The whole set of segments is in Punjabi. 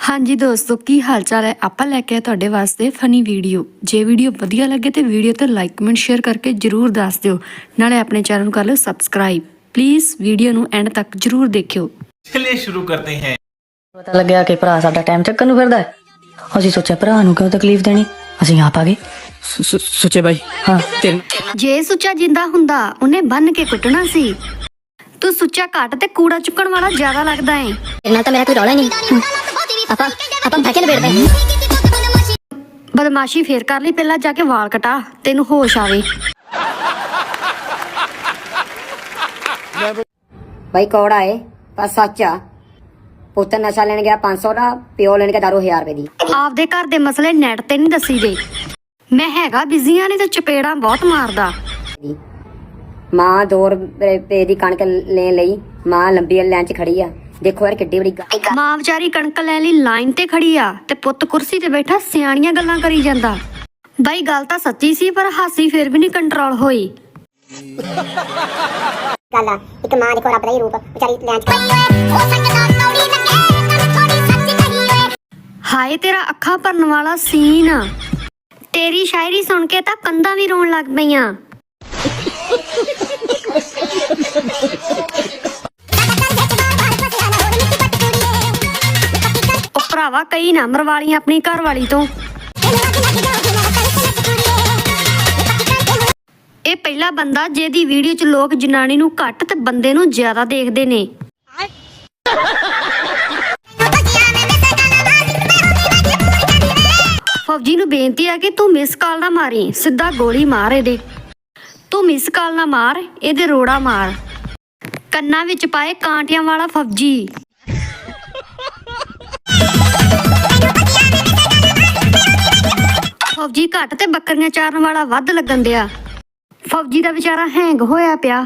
ਹਾਂਜੀ ਦੋਸਤੋ ਕੀ ਹਾਲ ਚਾਲ ਹੈ ਆਪਾਂ ਲੈ ਕੇ ਆਏ ਤੁਹਾਡੇ ਵਾਸਤੇ ਫਨੀ ਵੀਡੀਓ ਜੇ ਵੀਡੀਓ ਵਧੀਆ ਲੱਗੇ ਤੇ ਵੀਡੀਓ ਤੇ ਲਾਈਕ ਕਮੈਂਟ ਸ਼ੇਅਰ ਕਰਕੇ ਜਰੂਰ ਦੱਸ ਦਿਓ ਨਾਲੇ ਆਪਣੇ ਚੈਨਲ ਨੂੰ ਕਰ ਲਓ ਸਬਸਕ੍ਰਾਈਬ ਪਲੀਜ਼ ਵੀਡੀਓ ਨੂੰ ਐਂਡ ਤੱਕ ਜਰੂਰ ਦੇਖਿਓ चलिए शुरू करते हैं ਪਤਾ ਲੱਗਿਆ ਕਿ ਭਰਾ ਸਾਡਾ ਟਾਈਮ ਚੱਕਣ ਨੂੰ ਫਿਰਦਾ ਹੈ ਅਸੀਂ ਸੋਚਿਆ ਭਰਾ ਨੂੰ ਕਿਉਂ ਤਕਲੀਫ ਦੇਣੀ ਅਸੀਂ ਆਪ ਆ ਗਏ ਸੁ- ਸੁੱਚੇ ਬਾਈ ਹਾਂ ਤੇਰੇ ਜੇ ਸੁੱਚਾ ਜਿੰਦਾ ਹੁੰਦਾ ਉਹਨੇ ਬੰਨ ਕੇ ਕੁੱਟਣਾ ਸੀ ਤੂੰ ਸੁੱਚਾ ਘੱਟ ਤੇ ਕੂੜਾ ਚੁੱਕਣ ਵਾਲਾ ਜ਼ਿਆਦਾ ਲੱਗਦਾ ਏ ਨਾਲ ਤਾਂ ਮੇਰਾ ਕੋਈ ਰੌਲਾ ਹੀ ਨਹੀਂ ਆਪਾਂ ਆਪਾਂ ਬਹਿ ਕੇ ਨਿਬੇੜਦੇ ਹਾਂ। ਬਦਮਾਸ਼ੀ ਫੇਰ ਕਰ ਲਈ ਪਹਿਲਾਂ ਜਾ ਕੇ ਵਾਲ ਕਟਾ ਤੈਨੂੰ ਹੋਸ਼ ਆਵੇ। ਬਈ ਕੌੜਾ ਏ ਪਰ ਸੱਚ ਆ। ਪੁੱਤ ਨਸ਼ਾ ਲੈਣ ਗਿਆ 500 ਦਾ ਪਿਓ ਲੈਣ ਗਿਆ ਦਾਰੂ 1000 ਰੁਪਏ ਦੀ। ਆਪਦੇ ਘਰ ਦੇ ਮਸਲੇ ਨੈਟ ਤੇ ਨਹੀਂ ਦੱਸੀਦੇ ਮੈਂ ਹੈਗਾ ਬਿਜ਼ੀਆਂ ਨੇ ਤੇ ਚਪੇੜਾਂ ਬਹੁਤ ਮਾਰਦਾ। ਮਾਂ 2 ਰੁਪਏ ਦੀ ਕਣਕ ਲੈਣ ਲਈ ਮਾਂ ਲੰਬੀ ਲਾਈਨ 'ਚ ਖੜੀ ਆ। ਦੇਖੋ ਯਾਰ ਕਿੱਡੀ ਬੜੀ ਗ- ਮਾਂ ਵਿਚਾਰੀ ਕਣਕ ਲੈਣ ਲਈ ਲਾਈਨ ਤੇ ਖੜੀ ਆ ਤੇ ਪੁੱਤ ਕੁਰਸੀ ਤੇ ਬੈਠਾ ਸਿਆਣੀਆਂ ਗੱਲਾਂ ਕਰੀ ਜਾਂਦਾ। ਬਾਈ ਗੱਲ ਤਾਂ ਸੱਚੀ ਸੀ ਪਰ ਹਾਸੀ ਫਿਰ ਵੀ ਨਹੀਂ ਕੰਟਰੋਲ ਹੋਈ। ਗੱਲ ਆ ਇੱਕ ਮਾਂ ਦੇਖੋ ਰੱਬ ਦਾ ਹੀ ਰੂਪ ਵਿਚਾਰੀ ਲੈਂਚ ਹਾਏ ਤੇਰਾ ਅੱਖਾਂ ਭਰਨ ਵਾਲਾ ਸੀਨ ਤੇਰੀ ਸ਼ਾਇਰੀ ਸੁਣ ਕੇ ਤਾਂ ਕੰਧਾਂ ਵੀ ਰੋਣ ਲੱਗ ਪਈਆਂ। ਭਰਾਵਾ, ਕਈ ਨਾ ਮਰਵਾਲੀਆਂ ਆਪਣੀ ਘਰ ਵਾਲੀ ਤੋਂ। ਇਹ ਪਹਿਲਾ ਬੰਦਾ ਜਿਹਦੀ ਵੀਡੀਓ 'ਚ ਲੋਕ ਜਨਾਨੀ ਨੂੰ ਘੱਟ ਤੇ ਬੰਦੇ ਨੂੰ ਜ਼ਿਆਦਾ ਦੇਖਦੇ ਨੇ। ਫੌਜੀ ਨੂੰ ਬੇਨਤੀ ਆ ਕਿ ਤੂੰ ਮਿਸ ਕਾਲ ਨਾ ਮਾਰੀ, ਸਿੱਧਾ ਗੋਲੀ ਮਾਰ ਇਹਦੇ। ਤੂੰ ਮਿਸ ਕਾਲ ਨਾ ਮਾਰ, ਇਹਦੇ ਰੋੜਾ ਮਾਰ। ਕੰਨਾਂ ਵਿੱਚ ਪਾਏ ਕਾਂਟਿਆਂ ਵਾਲਾ ਫੌਜੀ। ਫੌਜੀ ਘੱਟ ਤੇ ਬੱਕਰੀਆਂ ਚਾਰਨ ਵਾਲਾ ਵੱਧ ਲੱਗਣ ਦਿਆ ਫੌਜੀ ਦਾ ਵਿਚਾਰਾ ਹੈਂਗ ਹੋਇਆ ਪਿਆ।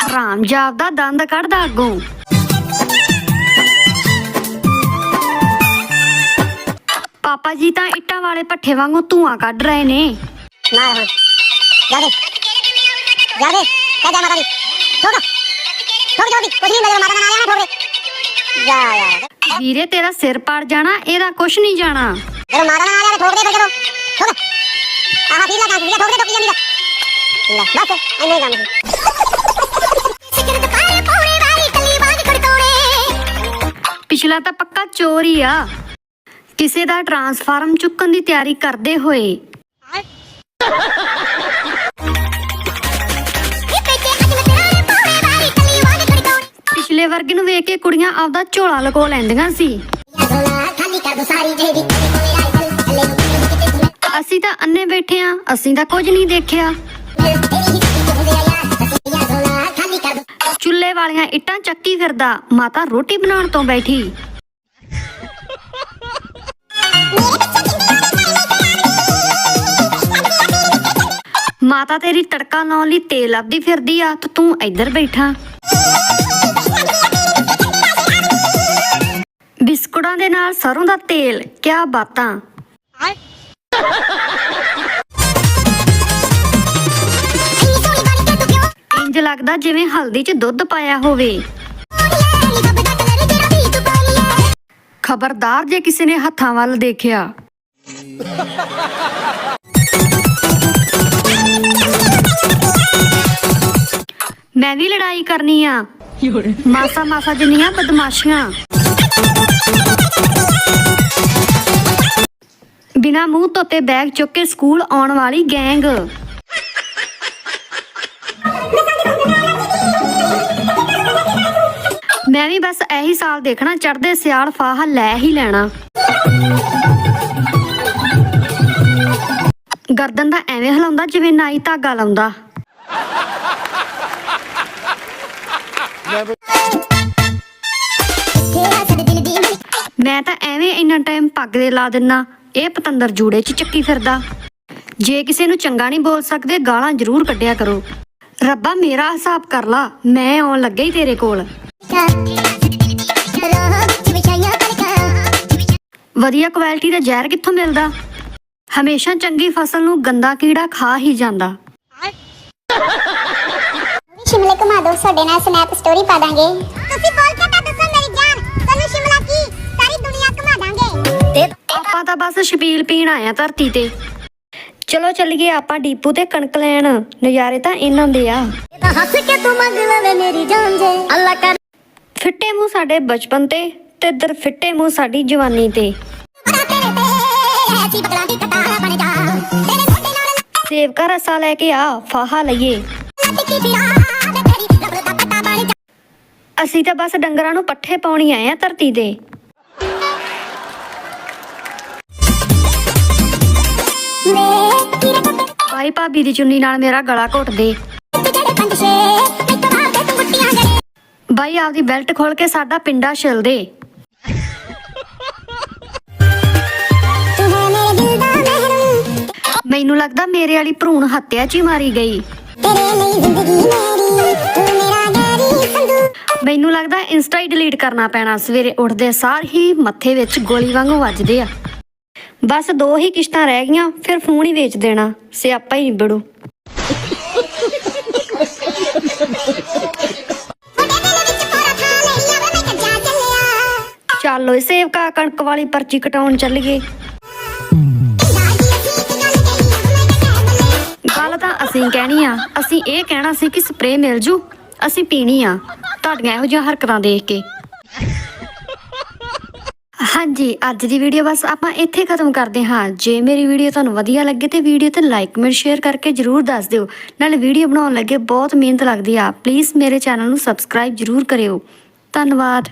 ਹਰਾਮ ਜਾਪਦਾ ਦੰਦ ਕੱਢਦਾ ਅੱਗੋਂ। ਪਾਪਾ ਜੀ ਤਾਂ ਇੱਟਾਂ ਵਾਲੇ ਪੱਠੇ ਵਾਂਗੂ ਧੂਆਂ ਕੱਢ ਰਹੇ ਨੇ। ਮਾਰ ਹੁਣ। ਜਾ ਦੇ। ਜਾ ਮਾਤਾ ਦੀ ਠੋਕ। ਠੋਕ ਜਲਦੀ ਕੁਝ ਨਹੀਂ ਨਜ਼ਰ ਮਾਤਾ ਨਾਲ ਆਇਆ ਠੋਕ ਜਾ ਯਾਰ। ਵੀਰੇ ਤੇਰਾ ਸਿਰ ਪਾੜ ਜਾਣਾ ਇਹਦਾ ਕੁਛ ਨਹੀਂ ਜਾਣਾ। ਜਦੋਂ ਮਾਤਾ ਨਾਲ ਆਇਆ ਠੋਕ ਦੇ ਫਿਰ ਜਦੋਂ ਠੋਕ ਆਹ ਠੀਕ ਲੱਗਾ ਠੋਕ ਦੇ ਠੋਕ ਜਾਂਦੀ ਲੈ ਬਸ ਇੰਨੇ ਕੰਮ ਸੀ। ਸਿਕਰਤ ਪਾਏ ਪੂਰੇ ਵਾਲੀ ਕਲੀ ਬਾਜ ਖੜਕਾਉਣੇ। ਪਿਛਲਾ ਤਾਂ ਪੱਕਾ ਚੋਰ ਹੀ ਆ। ਕਿਸੇ ਦਾ ਟਰਾਂਸਫਾਰਮ ਚੁੱਕਣ ਦੀ ਤਿਆਰੀ ਕਰਦੇ ਹੋਏ। ਪਿਛਲੇ ਵਰਗੇ ਨੂੰ ਵੇਖ ਕੇ ਕੁੜੀਆਂ ਆਪਦਾ ਝੋਲਾ ਲਕੋ ਲੈਂਦੀਆਂ ਸੀ। ਅਸੀਂ ਤਾਂ ਅੰਨੇ ਬੈਠੇ ਆ, ਅਸੀਂ ਤਾਂ ਕੁਝ ਨਹੀਂ ਦੇਖਿਆ। ਚੁੱਲ੍ਹੇ ਵਾਲੀਆਂ ਇੱਟਾਂ ਚੱਕੀ ਫਿਰਦਾ, ਮਾਤਾ ਰੋਟੀ ਬਣਾਉਣ ਤੋਂ ਬੈਠੀ। ਮਾਤਾ ਤੇਰੀ ਤੜਕਾ ਲਾਉਣ ਲਈ ਤੇਲ ਲੱਭਦੀ ਫਿਰਦੀ ਆ, ਤੇ ਤੂੰ ਇੱਧਰ ਬੈਠਾ। ਬਿਸਕੁਟਾਂ ਦੇ ਨਾਲ ਸਰੋਂ ਦਾ ਤੇਲ, ਕਿਆ ਬਾਤਾਂ? ਇੰਜ ਲੱਗਦਾ ਜਿਵੇਂ ਹਲਦੀ 'ਚ ਦੁੱਧ ਪਾਇਆ ਹੋਵੇ। ਖਬਰਦਾਰ ਜੇ ਕਿਸੇ ਨੇ ਹੱਥਾਂ ਵੱਲ ਦੇਖਿਆ। ਮੈਂ ਵੀ ਲੜਾਈ ਕਰਨੀ ਆ। ਮਾਸਾ ਮਾਸਾ ਜਿੰਨੀਆਂ ਬਦਮਾਸ਼ੀਆਂ। ਬਿਨਾ ਮੂੰਹ ਧੋਤੇ ਬੈਗ ਚੁੱਕ ਕੇ ਸਕੂਲ ਆਉਣ ਵਾਲੀ ਗੈਂਗ। ਮੈਂ ਵੀ ਬਸ ਇਹੀ ਸਾਲ ਦੇਖਣਾ ਚੜਦੇ ਸਿਆਲ ਫਾਹਾ ਲੈ ਹੀ ਲੈਣਾ। ਗਰਦਨ ਦਾ ਐਵੇਂ ਹਿਲਾਉਂਦਾ ਜਿਵੇਂ ਨਾਈ ਧਾਗਾ ਲਾਉਂਦਾ। ਮੈਂ ਤਾਂ ਐਵੇਂ ਇੰਨਾ ਟਾਈਮ ਪੱਗ ਦੇ ਲਾ ਦਿੰਨਾ ਇਹ ਪਤੰਦਰ ਜੂੜੇ 'ਚ ਚੱਕੀ ਫਿਰਦਾ। ਜੇ ਕਿਸੇ ਨੂੰ ਚੰਗਾ ਨਹੀਂ ਬੋਲ ਸਕਦੇ ਗਾਲਾਂ ਜ਼ਰੂਰ ਕੱਢਿਆ ਕਰੋ। ਰੱਬਾ ਮੇਰਾ ਹਿਸਾਬ ਕਰ ਲਾ ਮੈਂ ਆਉਣ ਲੱਗਾ ਹੀ ਤੇਰੇ ਕੋਲ। ਵਧੀਆ ਕੁਆਲਿਟੀ ਦਾ ਜ਼ਹਿਰ ਕਿੱਥੋਂ ਮਿਲਦਾ? ਹਮੇਸ਼ਾ ਚੰਗੀ ਫਸਲ ਨੂੰ ਗੰਦਾ ਕੀੜਾ ਖਾ ਹੀ ਜਾਂਦਾ। ਸ਼ਿਮਲੇ ਘੁਮਾ ਦੋ ਤੁਹਾਡੇ ਨਾਲ ਸਨੈਪ ਸਟੋਰੀ ਪਾ ਦਾਂਗੇ। ਤੁਸੀਂ ਬੋਲ ਕੇ ਆਪਾਂ ਤਾਂ ਬਸ ਛਬੀਲ ਪੀਣ ਆਇਆ ਧਰਤੀ ਤੇ। ਚਲੋ ਚੱਲੀਏ ਆਪਾਂ ਡੀਪੂ ਤੇ ਕਣਕ ਲੈਣ। ਨਜ਼ਾਰੇ ਤਾਂ ਇਹਨਾਂ ਦੇ ਆ। ਤਾਂ ਹੱਸ ਕੇ ਤੂੰ ਮੰਗ ਲਵੇ ਮੇਰੀ ਜਾਨ ਜੇ। ਅੱਲਾ ਕਰ। ਫਿੱਟੇ ਮੂੰਹ ਸਾਡੇ ਬਚਪਨ ਤੇ ਤੇ ਇੱਧਰ ਫਿੱਟੇ ਮੂੰਹ ਸਾਡੀ ਜਵਾਨੀ ਤੇ। ਤੇਰੇ ਤੇ ਐਸੀ ਬਦਲਾਂ ਦੀ ਕਟਾਰ ਬਣ ਜਾ। ਤੇਰੇ ਮੋਢੇ ਨਾਲ ਸੇਵਕਾ ਰਸਾ ਲੈ ਕੇ ਆ ਫਾਹਾ ਲਈਏ। ਲੱਤ ਕੀ ਫਿਰਾ ਮੈਂ ਤੇਰੀ ਰਬੜ ਦਾ ਪੱਟਾ ਬਣ ਜਾ। ਅਸੀਂ ਤਾਂ ਬਸ ਡੰਗਰਾਂ ਨੂੰ ਪੱਠੇ ਪਾਉਣੀ ਆਏ ਆ ਧਰਤੀ ਤੇ। ਭਾਈ ਭਾਬੀ ਦੀ ਚੁੰਨੀ ਨਾਲ ਮੇਰਾ ਗਲਾ ਘੁੱਟ ਦੇ ਬਾਈ, ਆਪਦੀ ਬੈਲਟ ਖੋਲ ਕੇ ਸਾਡਾ ਪਿੰਡਾ ਛਿਲ ਦੇ ਮੈਨੂੰ ਲੱਗਦਾ ਮੇਰੇ ਵਾਲੀ ਭਰੂਣ ਹੱਤਿਆ 'ਚ ਹੀ ਮਾਰੀ ਗਈ। ਮੈਨੂੰ ਲੱਗਦਾ ਇੰਸਟਾ ਹੀ ਡਿਲੀਟ ਕਰਨਾ ਪੈਣਾ, ਸਵੇਰੇ ਉੱਠਦੇ ਸਾਰ ਹੀ ਮੱਥੇ ਵਿੱਚ ਗੋਲੀ ਵਾਂਗੂ ਵੱਜਦੇ ਆ। ਬਸ ਦੋ ਹੀ ਕਿਸ਼ਤਾਂ ਰਹਿ ਗਈਆਂ, ਫਿਰ ਫੋਨ ਹੀ ਵੇਚ ਦੇਣਾ, ਸਿਆਪਾ ਹੀ ਨਿਬੜੂ। ਉਹਦੇ ਚੱਲ ਸੇਵਕਾ, ਕਣਕ ਵਾਲੀ ਪਰਚੀ ਕਟਾਉਣ ਚੱਲੀਏ। ਗੱਲ ਤਾਂ ਅਸੀਂ ਕਹਿਣੀ ਆ, ਅਸੀਂ ਇਹ ਕਹਿਣਾ ਸੀ ਕਿ ਸਪਰੇਅ ਮਿਲ ਜੂ, ਅਸੀਂ ਪੀਣੀ ਆ, ਤੁਹਾਡੀਆਂ ਇਹੋ ਜਿਹੀਆਂ ਹਰਕਤਾਂ ਦੇਖ ਕੇ। ਹਾਂਜੀ, ਅੱਜ ਦੀ ਵੀਡੀਓ ਬਸ ਆਪਾਂ ਇੱਥੇ ਖਤਮ ਕਰਦੇ ਹਾਂ। ਜੇ ਮੇਰੀ ਵੀਡੀਓ ਤੁਹਾਨੂੰ ਵਧੀਆ ਲੱਗੇ ਤੇ ਵੀਡੀਓ ਤੇ ਲਾਈਕ ਕਮੈਂਟ ਸ਼ੇਅਰ ਕਰਕੇ ਜਰੂਰ ਦੱਸ ਦਿਓ। ਨਾਲ ਵੀਡੀਓ ਬਣਾਉਣ ਲੱਗੇ ਬਹੁਤ ਮਿਹਨਤ ਲੱਗਦੀ ਆ। ਪਲੀਜ਼ ਮੇਰੇ ਚੈਨਲ ਨੂੰ ਸਬਸਕ੍ਰਾਈਬ ਜਰੂਰ ਕਰਿਓ। ਧੰਨਵਾਦ।